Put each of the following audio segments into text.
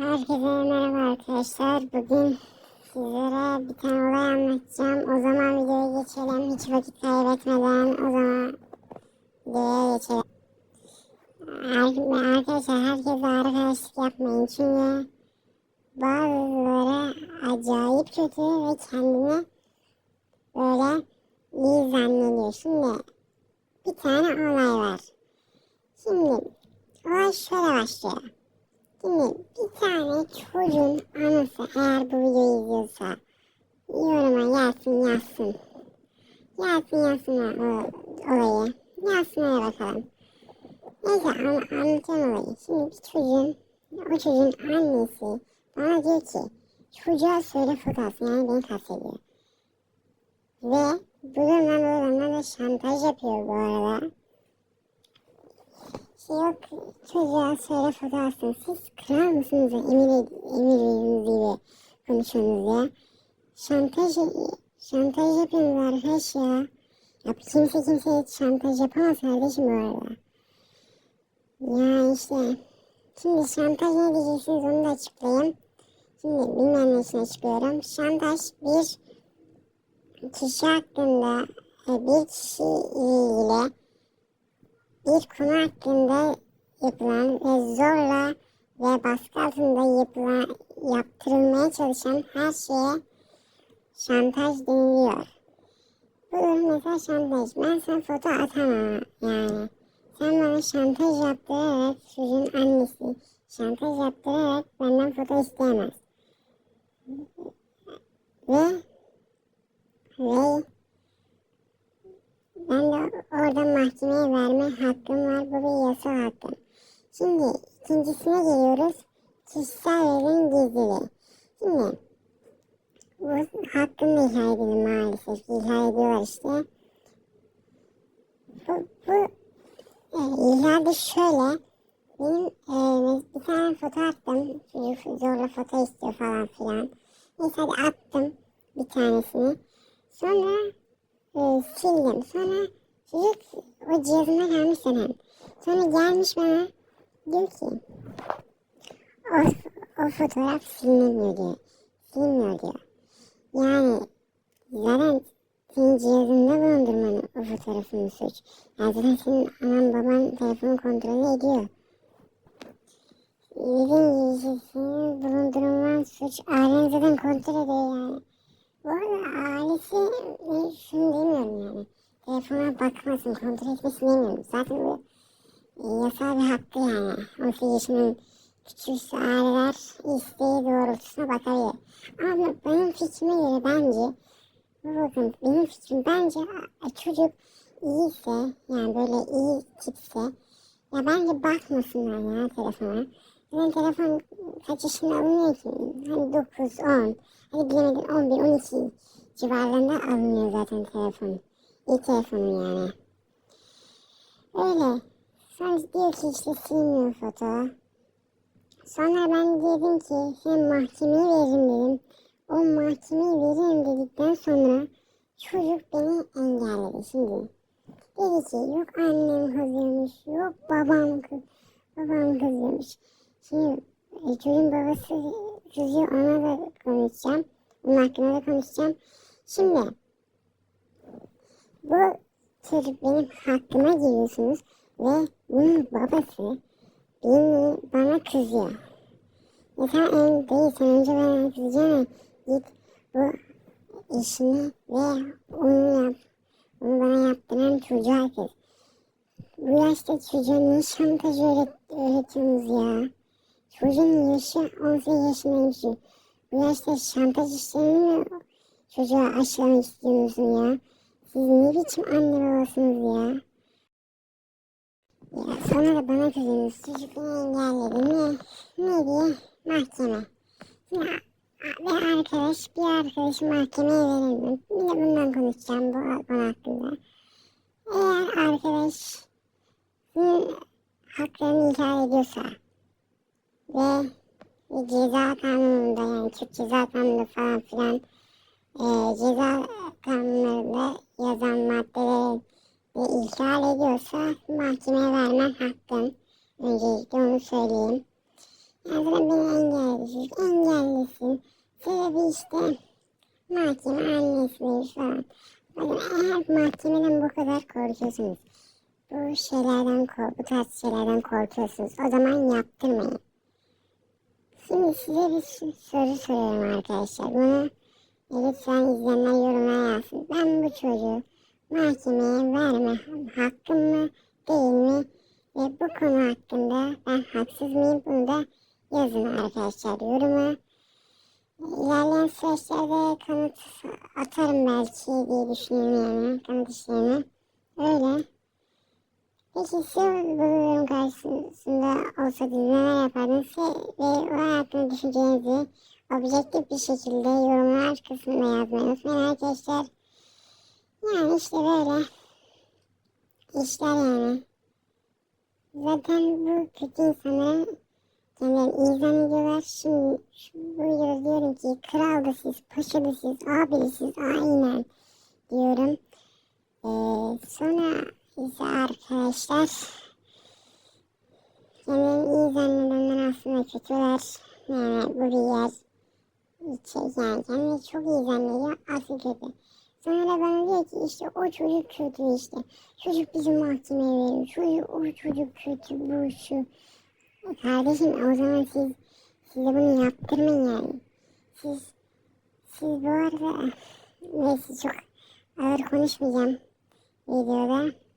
Herkese merhaba arkadaşlar. Bugün sizlere bir tane olay anlatacağım. O zaman videoya geçelim. Hiç vakit kaybetmeden o zaman videoya geçelim. Arkadaşlar herkese arkadaşlık yapmayın. Çünkü bazıları acayip kötü ve kendini böyle iyi zannediyor. Şimdi bir tane olay var. Şimdi olay şöyle başlıyor. Şimdi bir tane çocuğun anası eğer bu videoyu izliyorsa yoruma yazsın yazsın. Yazsın yazsın o olayı. Yazsın öyle bakalım. Neyse an anlatacağım olayı. Şimdi bir çocuğun, o çocuğun annesi bana diyor ki çocuğa söyle fotoğrafı yani beni kastediyor. Ve bu durumdan dolayı da şantaj yapıyor bu arada. Yok çocuğa söyle fotoğrafını siz kral mısınız emir, emir veriniz gibi konuşuyorsunuz ya. Şantaj, şantaj yapıyorsunuz arkadaş ya. Ya kimse kimseye şantaj yapamaz kardeşim bu arada. Ya işte. Şimdi şantaj ne diyeceksiniz onu da açıklayayım. Şimdi bilmeyenler için açıklıyorum. Şantaj bir kişi hakkında e, bir kişi ile bir konu hakkında yapılan ve zorla ve baskı altında yapılan, yaptırılmaya çalışan her şeye şantaj deniliyor. Bu mesela şantaj. Ben sana foto atamam yani. Sen bana şantaj yaptırarak çocuğun annesi şantaj yaptırarak benden foto isteyemez. Ve ve ben de orada mahkemeye verme hakkım var. Bu bir yasal hakkım. Şimdi ikincisine geliyoruz. Kişisel verilerin gizliliği. Şimdi bu hakkım da ihlal edildi maalesef. İhlal ediyorlar işte. Bu, bu e, ihlal şöyle. Benim e, bir tane foto attım. Çocuk zorla foto istiyor falan filan. Neyse hadi attım bir tanesini. Sonra e, sildim. Sonra çocuk o cihazına gelmiş zaten. Sonra gelmiş bana diyor ki o, o fotoğraf silinemiyor diyor. Silinmiyor diyor. Yani zaten senin cihazında bulundurmanın o fotoğrafının suç. Yani zaten senin anan baban telefonu kontrol ediyor. Dediğim gibi senin bulundurman suç. Ailen zaten kontrol ediyor yani. Bu arada ailesi e, şunu demiyorum yani. Telefona bakmasın, kontrol etmesin demiyorum. Zaten bu e, yasal bir hakkı yani. 18 yaşının küçükse aileler isteği doğrultusuna bakabilir. Ama benim fikrime göre bence bakın benim fikrim bence çocuk iyiyse yani böyle iyi tipse ya bence bakmasınlar ya telefona. Zaten telefon kaç yaşında alınıyor ki? Hani 9, 10, hadi bilemedin 11, 12 civarlarında alınıyor zaten telefon. İyi telefonu yani. Öyle. Sonra diyor ki işte silmiyor foto. Sonra ben dedim ki sen mahkemeye veririm dedim. O mahkemeye veririm dedikten sonra çocuk beni engelledi şimdi. Dedi ki yok annem kızıyormuş, yok babam kız, babam kızıyormuş. Şimdi e, çocuğun babası kızıyor ona da konuşacağım. Bunun hakkında da konuşacağım. Şimdi bu çocuk benim hakkıma giriyorsunuz ve bunun babası beni bana kızıyor. Ya sen en değil sen önce bana kızacaksın git bu işini ve onu yap. Onu bana yaptıran çocuğa kız. Bu yaşta çocuğa ne şantaj öğret öğretiyorsunuz ya? Çocuğun yaşı 18 yaşındaymış. Bu yaşta şantaj işlerini mi çocuğa aşılamak istiyorsunuz ya? Siz ne biçim anne babasınız ya? Ya sonra da bana kızıyorsunuz. Çocuk beni engelledi. Ne? Ne diye? Mahkeme. Ya ve arkadaş bir arkadaşı mahkemeye verildi. Bir de bundan konuşacağım bu konu hakkında. Eğer arkadaş haklarını ihlal ediyorsa ve ceza kanununda yani Türk ceza kanunu falan filan e, ceza kanunlarında yazan maddeleri ve ihlal ediyorsa mahkemeye vermen hakkın. Öncelikle onu söyleyeyim. Yani zaten beni engelledi çocuk. Engellesin. Sebebi işte mahkeme annesiymiş falan. Bakın eğer mahkemeden bu kadar korkuyorsunuz. Bu şeylerden bu tarz şeylerden korkuyorsunuz. O zaman yaptırmayın. Şimdi size bir soru soruyorum arkadaşlar. Bunu lütfen izleyenler yorumlara yazsın. Ben bu çocuğu mahkemeye verme hakkım mı değil mi? Ve bu konu hakkında ben haksız mıyım? Bunu da yazın arkadaşlar yoruma. İlerleyen süreçlerde kanıt atarım belki diye düşünüyorum yani kanıt işlerine. Öyle. Peki siz bu durum karşısında olsa neler yapardınız Siz- ve o hakkında düşüncelerinizi objektif bir şekilde yorumlar kısmında yazmayı unutmayın arkadaşlar. Yani işte böyle işler yani. Zaten bu kötü insanlara kendilerini iyi zannediyorlar. Şimdi bu videoda diyorum ki kral da siz, paşa da siz, abi de siz, aynen diyorum. Ee, sonra ise arkadaşlar kendilerini iyi zannedenler aslında kötüler. Yani bu bir yer şey, yani kendini çok iyi zannediyor asıl kötü. Sonra da bana diyor ki işte o çocuk kötü işte. Çocuk bizi mahkemeye veriyor. Çocuk, o çocuk kötü bu şu. E Kardeşim o zaman siz siz de bunu yaptırmayın yani. Siz siz bu arada neyse çok ağır konuşmayacağım videoda.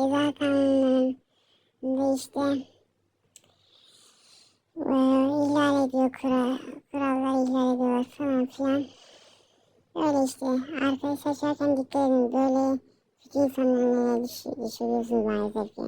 Ceza kanununda işte e, ihlal ediyor kural, kurallar ihlal ediyorlar falan filan. Böyle işte arkadaş seçerken dikkat edin böyle kötü insanların düş- düşürüyorsunuz maalesef ki.